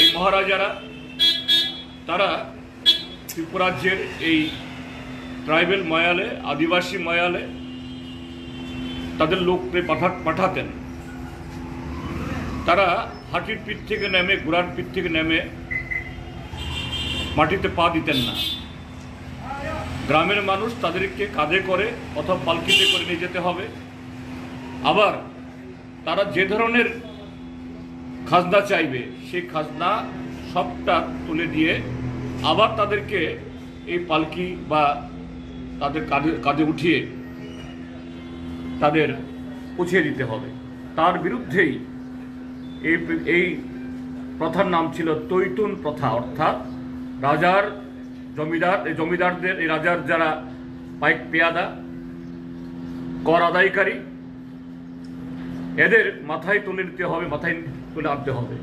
এই মহারাজারা, তারা ত্রিপুরাজ্যের এই ট্রাইবেল ময়ালে, আদিবাসী ময়ালে তাদের লোককে পাঠা, পাঠাতেন। তারা হাতির পিঠ থেকে নেমে, ঘোড়ার পিঠ থেকে নেমে মাটিতে পা দিতেন না। গ্রামের মানুষ তাদেরকে কাঁধে করে অথবা পালকিতে করে নিয়ে যেতে হবে। আবার তারা যে ধরনের খাজনা চাইবে সেই খাজনা সবটা তুলে দিয়ে আবার তাদেরকে এই পালকি বা তাদের কাঁধে কাঁধে উঠিয়ে তাদের পৌঁছে দিতে হবে। তার বিরুদ্ধেই এই এই প্রথার নাম ছিল তৈতুন প্রথা, অর্থাৎ রাজার জমিদার, এই জমিদারদের, এই রাজার যারা পাইক পেয়াদা, কর আদায়কারী এদের মাথায় তুলে নিতে হবে মাথায় তুলে আনতে হবে।